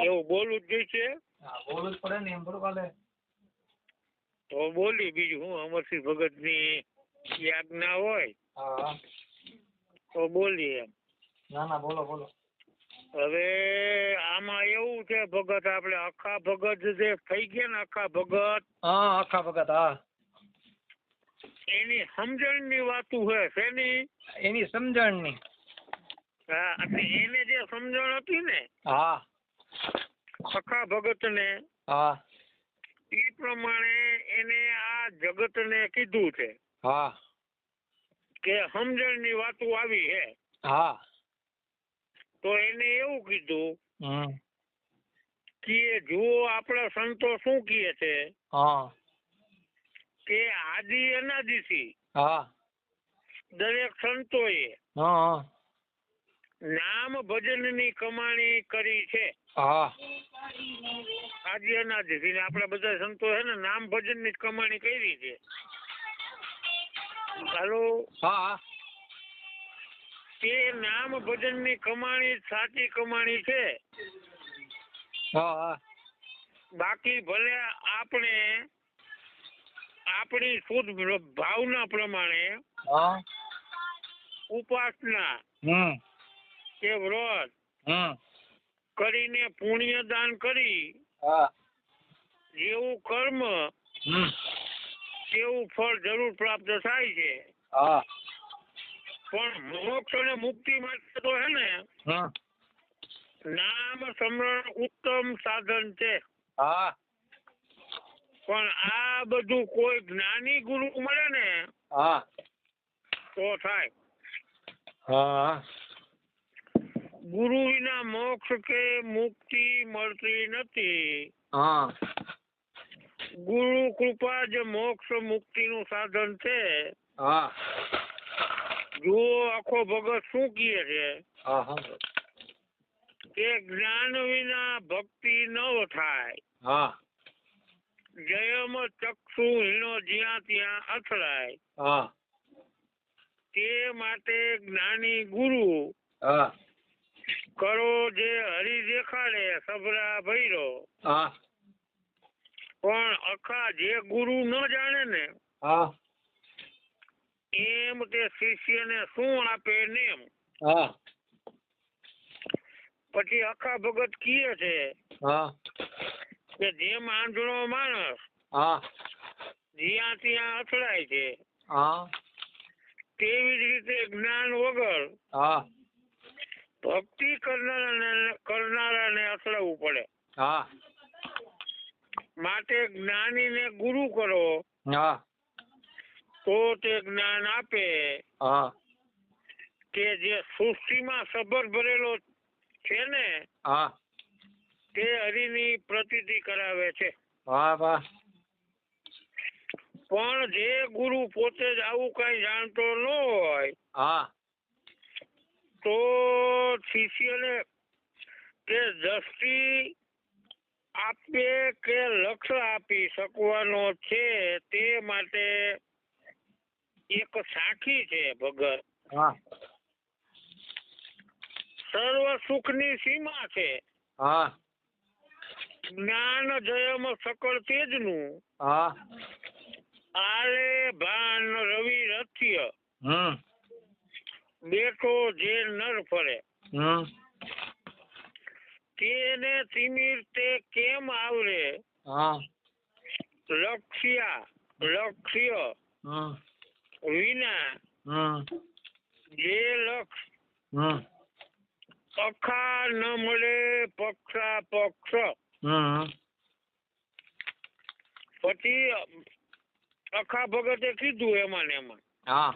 એવું બોલવું જ જોઈશે. હા બોલવું જ પડે ને એમ થોડું હાલે. તો બોલી બીજું હું અમરસિંહ ભગતની યાજ્ઞા હોય હા. તો બોલી એમ. ના ના બોલો બોલો. હવે આમાં એવું છે ભગત આપણે અખા ભગત જે થઈ ગયા ને અખા ભગત. હા આખા ભગત હા. એની સમજણની વાતું છે શેની એની સમજણની. હા એટલે એને જે સમજણ હતી ને હા. અખા ભગતને હા. એ પ્રમાણે એને આ જગતને કીધું છે હા. કે સમજણની વાતો આવી હે. હા. તો એને એવું કીધું હમ. કે જુઓ આપણા સંતો શું કહે છે હા. કે આદિ અનાદિથી હા. દરેક સંતોએ હા. નામ ભજનની કમાણી કરી છે. હા. આદિ અનાદિથી આપણા બધા સંતો છે ને નામ ભજનની ની કમાણી કરી છે. હાલો? હા તે નામ ભજનની કમાણી સાચી કમાણી છે. હા હા. બાકી ભલે આપણે આપણી શુદ્ધ ભાવના પ્રમાણે ઉપાસના હમ. કે વ્રત. કરીને પુણ્ય દાન કરી. હા. જેવું કર્મ હમ. તેવું ફળ જરૂર પ્રાપ્ત થાય છે. હા. પણ મોક્ષ અને મુક્તિ માટે તો હે ને નામ સ્મરણ ઉત્તમ સાધન છે. હા. પણ આ બધું કોઈ જ્ઞાની ગુરુ મળે ને હા. તો થાય. હા. ગુરુ વિના મોક્ષ કે મુક્તિ મળતી નથી. હા. ગુરુ કૃપા જ મોક્ષ મુક્તિનું સાધન છે. હા. જુઓ આખો ભગત શું કહે છે. કે જ્ઞાન વિના ભક્તિ ન થાય. હા. જયમ ચક્ષુ હીણો જ્યાં ત્યાં અથડાય. હા. તે માટે જ્ઞાની ગુરુ હા. કરો જે હરિ દેખાડે સભરા ભૈરો. હા. પણ અખા જે ગુરુ ન જાણે ને હા. એમ તે શિષ્યને શું આપે નેમ? હા. પછી અખા ભગત કીએ છે હા. કે જેમ આંધળો માણસ હા. જ્યાં ત્યાં અથડાય છે હા. તેવી જ રીતે જ્ઞાન વગર હા. ભક્તિ કરનારાને કરનારાને અથડાવવું પડે. હા. માટે જ્ઞાનીને ગુરુ કરો. હા. તો તે જ્ઞાન આપે હા. કે જે સૃષ્ટિમાં સબર ભરેલો છે ને હા. તે હરિની પ્રતીતિ કરાવે છે. વાહ વાહ. પણ જે ગુરુ પોતે જ આવું કઈ જાણતો ન હોય હા. તો શિષ્યને કે દ્રષ્ટિ આપે કે લક્ષ્ય આપી શકવાનો છે તે માટે એક સાખી છે ભગત. હા. સર્વ સુખની સીમા છે. હા. જ્ઞાન જયમ સકળ તેજનું. હા. આલે ભાન રવિ રથ્ય. હમ. બેઠો જે નર ફરે. તેને તિમિર તે કેમ આવરે? લક્ષ્યા લક્ષ્ય. વિના. જે લક્ષ અખા ન મળે પક્ષા પક્ષ પછી અખા ભગતે કીધું એમાં ને એમાં. હા.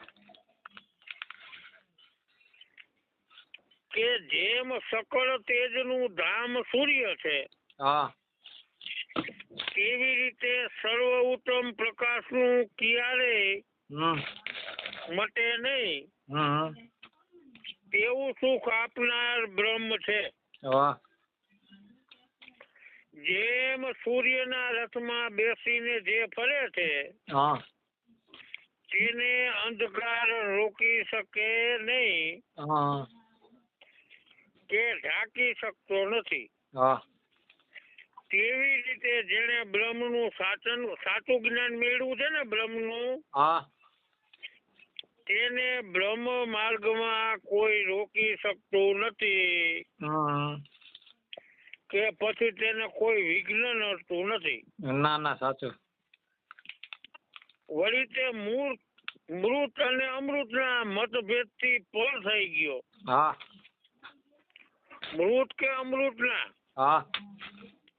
કે જેમ સકળ તેજનું ધામ સૂર્ય છે હા. તેવી રીતે સર્વ ઉત્તમ પ્રકાશનું ક્યારે મટે નહીં. તેવું સુખ આપનાર બ્રહ્મ છે. જેમ સૂર્યના રથમાં બેસીને જે ફરે છે તેને અંધકાર રોકી શકે નહીં. કે ઢાંકી શકતો નથી. હા. તેવી રીતે જેણે બ્રહ્મનું સાચન સાચું જ્ઞાન મેળવ્યું છે ને બ્રહ્મનું હા. તેને બ્રહ્મ માર્ગમાં કોઈ રોકી શકતું નથી. કે પછી તેને કોઈ વિઘ્ન નડતું નથી. ના ના સાચું. વળી તે મૂર્ત મૃત અને અમૃતના મતભેદથી પર થઈ ગયો. હા. મૃત કે અમૃતના હા.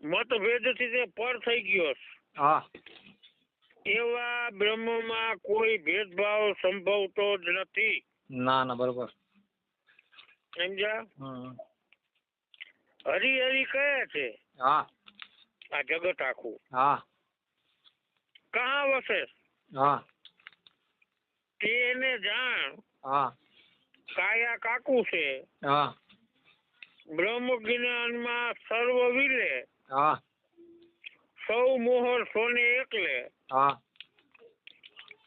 મતભેદથી તે પર થઈ ગયો હા. એવા બ્રહ્મમાં કોઈ ભેદભાવ સંભવતો જ નથી. ના ના બરોબર. સમજ્યા? હરિ હરી હરી કહે છે હા. આ જગત આખું. હા. કહા વસે? હા. તેને જાણ હા. કાયા કાકુ છે? હા. બ્રહ્મ જ્ઞાનમાં સર્વ વિલે હા. સૌ મોહર સોને એકલે. હા.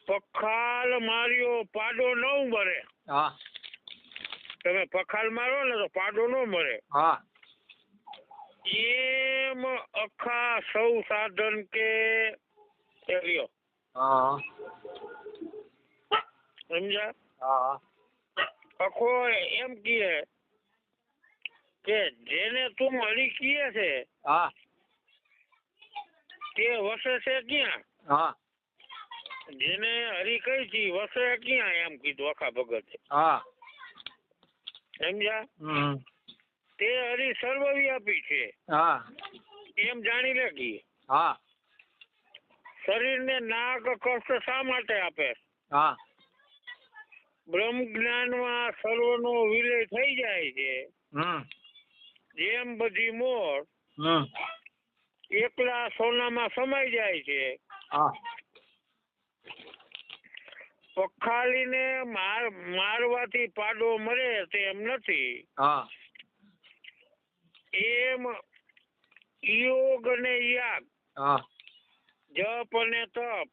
પખાલ માર્યો પાડો ન મરે. હા. તમે પખાલ મારો ને તો પાડો ન મરે. હા. એમ અખા સૌ સાધન કે એ રહ્યો. હા. સમજ્યા? હા. અખો એમ કહે કે જેને તું હરી કીએ છે હા. તે વસે છે ક્યાં? હા. જેને હરી કઈ છી વસે ક્યાં? એમ કીધું આખા ભગતે. હા. સમજ્યા? હમ. તે હરી સર્વવ્યાપી છે. હા. એમ જાણી લે કી હા. શરીરને નાક કષ્ટ શા માટે આપે? હા. બ્રહ્મ જ્ઞાનમાં સર્વનો વિલય થઈ જાય છે. હમ. જેમ બધી મોર એકલા સોનામાં સમાઈ જાય છે. પખાલીને માર મારવાથી પાડો મરે તેમ નથી. એમ યોગ અને યાગ. જપ અને તપ.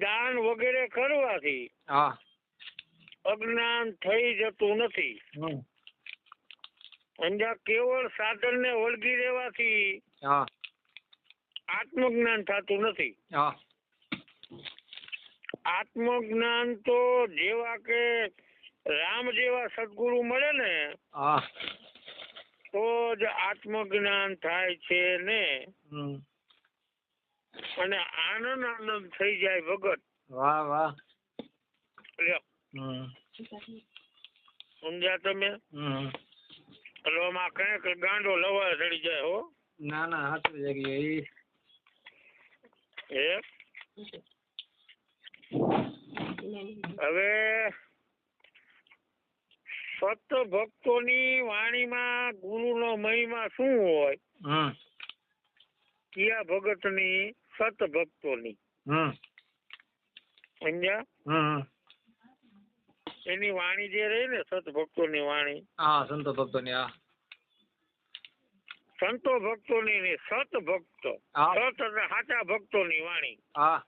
દાન વગેરે કરવાથી હા. અજ્ઞાન થઈ જતું નથી. હમ. કેવળ સાધન ને વળગી રહેવાથી આત્મજ્ઞાન થતું નથી. આત્મજ્ઞાન તો જેવા કે રામ જેવા સદગુરુ મળે ને તો જ આત્મજ્ઞાન થાય છે ને. અને આનંદ આનંદ થઈ જાય ભગત. વાહ વાહ. સમજ્યા તમે? હલો એટલે આમાં કંઈક ગાંડો લવા ચડી જાય હો. ના ના સાચું છે કે હે? હવે સત ભક્તોની વાણીમાં ગુરુનો મહિમા શું હોય? કિયા ભગતની? સત ભક્તોની. સમજ્યા? એની વાણી જે રહી ને સત ભક્તોની વાણી હા સંતો ભક્તો ની હા. સંતો ભક્તોની નહીં સત ભક્તો સત એટલે સાચા ભક્તોની વાણી. હા.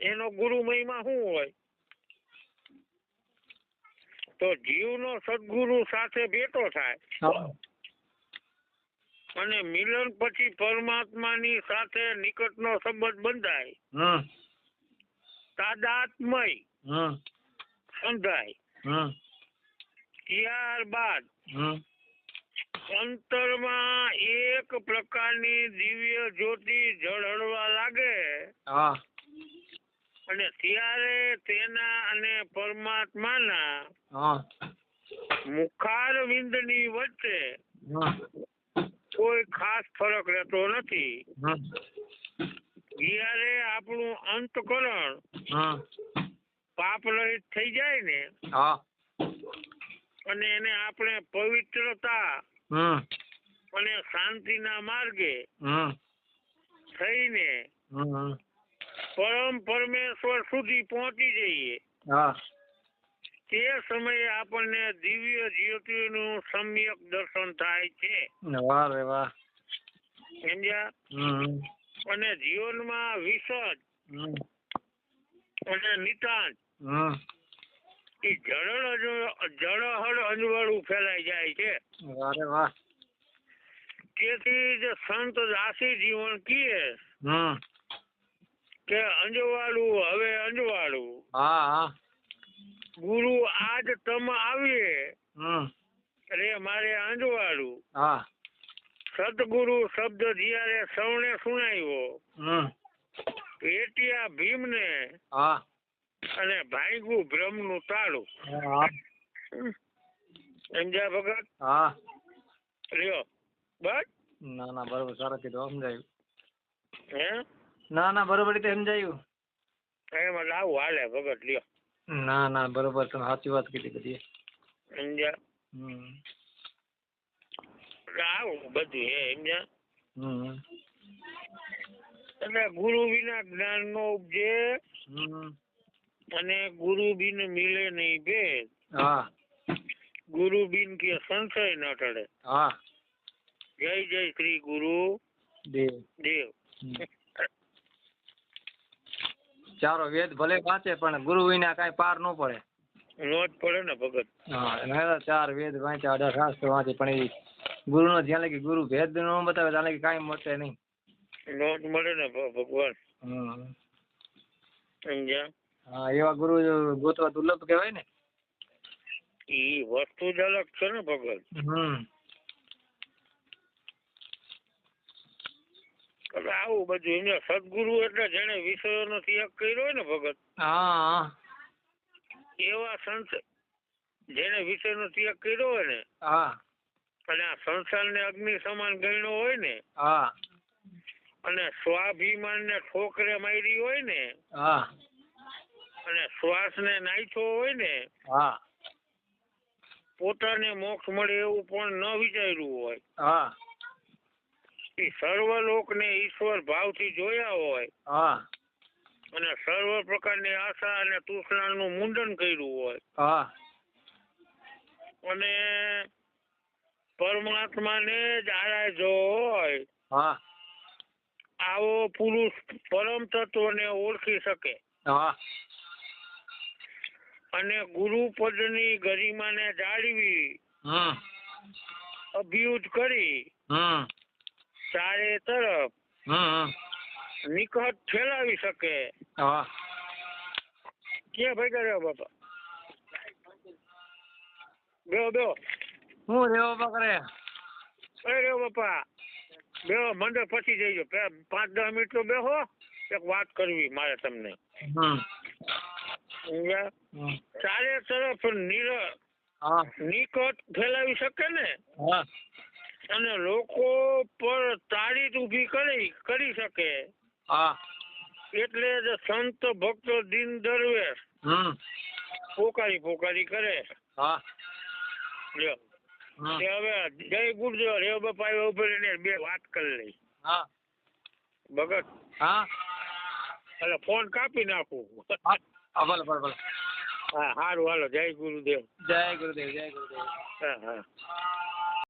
એનો ગુરુ મહિમા શું હોય? તો જીવનો સદગુરુ સાથે ભેટો થાય. અને મિલન પછી પરમાત્માની સાથે નિકટનો સંબંધ બંધાય. તાદાત્મય. હમ. ત્યારબાદ અંતરમાં એક પ્રકારની દિવ્ય જ્યોતિ જળહળવા લાગે. અને ત્યારે તેના અને પરમાત્માના મુખારવિંદની વચ્ચે કોઈ ખાસ ફરક રહેતો નથી. જ્યારે આપણું અંતકરણ પાપ રહિત થઈ જાય ને હા. અને એને આપણે પવિત્રતા હમ. અને શાંતિના માર્ગે હમ. થઈને હમ પરમ પરમેશ્વર સુધી પહોંચી જઈએ. હા. તે સમયે આપણને દિવ્ય જ્યોતિનું સમ્યક દર્શન થાય છે. વાહ રે વાહ. સમજ્યા? અને જીવનમાં વિસર્જ અને નિતાંત હમ એ જળહળ જળહળ અંજવાળું ફેલાઈ જાય છે. અરે વાહ. તેથી જે સંત દાસી જીવન કીએ હમ. કે અંજવાળું હવે અંજવાળું. હા હા. ગુરુ આજ તમ આવીએ હમ. રે મારે અંજવાળું. હા. સદગુરુ શબ્દ જ્યારે સૌને સુણાવ્યો હમ. ભેટિયા ભીમને હા. અને ભાંગ્યું ભ્રમનું તાળું. સમજ્યા ભગત હા. લ્યો. બસ? ના ના બરોબર સારું કીધું સમજાયું. હે? ના ના બરોબર રીતે સમજાયું. એમાં લાવું હાલે ભગત લ્યો. ના ના બરોબર તમે સાચી વાત કીધી બધી. સમજ્યા? હમ. આવું બધું હે સમજ્યા? હમ. એટલે ગુરુ વિના જ્ઞાન નો ઉપજે હમ. અને ગુરુ બિન મિલે નહીં ભેદ. હા. ગુરુ બિન કે સંશય ન ટળે. હા. જય જય શ્રી ગુરુ દેવ. દેવ. ચારો વેદ ભલે વાંચે પણ ગુરુ વિના કાંઈ પાર ન પડે. નોટ પડે ને ભગત. હા ચાર વેદ વાંચ્યા અઢાર શાસ્ત્ર વાંચે પણ એ ગુરુનો જ્યાં લગી ગુરુ ભેદ ન બતાવે ત્યાં લગી કાંઈ મળશે નહીં. નોટ મળે ને ભગવાન હમ. સમજ્યા? હા એવા ગુરુ ગોતવા દુર્લભ કહેવાય ને? એ વસ્તુ જ અલગ છે ને ભગત હમ. એટલે આવું બધું એમને સદગુરુ એટલે જેને વિષયોનો ત્યાગ કર્યો હોય ને ભગત હા. એવા સંત જેને વિષયનો ત્યાગ કર્યો હોય ને હા. અને આ સંસારને અગ્નિ સમાન ગણ્યો હોય ને હા. અને સ્વાભિમાનને ઠોકરે મારી હોય ને હા. અને શ્વાસને નાખ્યો હોય ને હા. પોતાને મોક્ષ મળે એવું પણ ન વિચાર્યું હોય. હા. સર્વ લોકને ઈશ્વર ભાવથી જોયા હોય હા. અને સર્વ પ્રકારની આશા અને તૃષ્ણાનું મુંડન કર્યું હોય. હા. અને પરમાત્માને જ આરાધ્યો હોય. હા. આવો પુરુષ પરમ તત્વને ઓળખી શકે. હા. અને ગુરુ પદની ગરિમાને જાળવી અભિયુત કરી ચારે તરફ નિકટ ફેલાવી શકે. કે ભાઈ કર્યો બાપા? બેહો બેહો. હું રેવો પકડે અરે રે બાપા. બેહો મંડળ પછી જઈજો. પાંચ દસ મિનિટ તો બેહો. એક વાત કરવી મારે તમને? હમ. ચારે તરફ નિર હા. નિકટ ફેલાવી શકે ને? હા. અને લોકો પર તાળીત ઊભી કરી કરી શકે. હા. એટલે જ સંત ભક્ત દિન દરવેશ પોકારી પોકારી કરે. હા. હવે જય ગુરુદેવ હે બાપા ઉભરી ઉપર એને બે વાત કરી લઈ. હા. ભગત. હા. એટલે ફોન કાપી નાખું. ભલે ભલે ભલે હા સારું હાલો જય ગુરુદેવ. જય ગુરુદેવ જય ગુરુદેવ. હા હા.